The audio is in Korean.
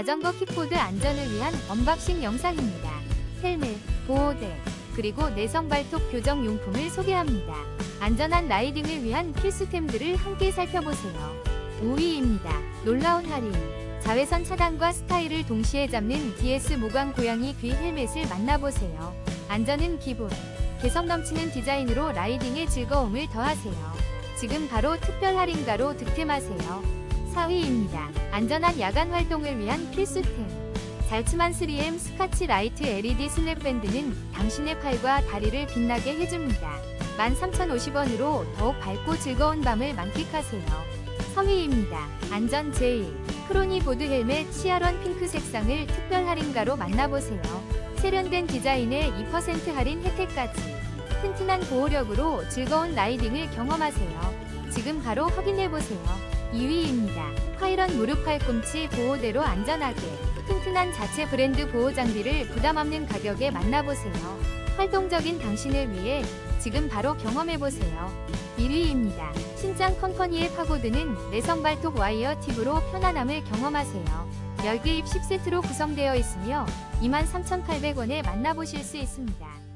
자전거 킥보드 안전을 위한 언박싱 영상입니다. 헬멧, 보호대, 그리고 내성 발톱 교정 용품을 소개합니다. 안전한 라이딩을 위한 필수템들을 함께 살펴보세요. 5위입니다. 놀라운 할인. 자외선 차단과 스타일을 동시에 잡는 DS 모강 고양이 귀 헬멧을 만나보세요. 안전은 기본. 개성 넘치는 디자인으로 라이딩의 즐거움을 더하세요. 지금 바로 특별 할인가로 득템하세요. 4위입니다. 안전한 야간 활동을 위한 필수템. 잘츠만 3M 스카치 라이트 LED 스냅밴드는 당신의 팔과 다리를 빛나게 해줍니다. 13,050원으로 더욱 밝고 즐거운 밤을 만끽하세요. 3위입니다. 안전 제일. 크로니 보드 헬멧 시아런 핑크 색상을 특별 할인가로 만나보세요. 세련된 디자인에 2% 할인 혜택까지. 튼튼한 보호력으로 즐거운 라이딩을 경험하세요. 지금 바로 확인해보세요. 2위입니다. 파이런 무릎 팔꿈치 보호대로 안전하게 튼튼한 자체 브랜드 보호 장비를 부담 없는 가격에 만나보세요. 활동적인 당신을 위해 지금 바로 경험해보세요. 1위입니다. 신장 컴퍼니의 파고드는 내성 발톱 와이어 팁으로 편안함을 경험하세요. 10개 입 10세트로 구성되어 있으며 23,800원에 만나보실 수 있습니다.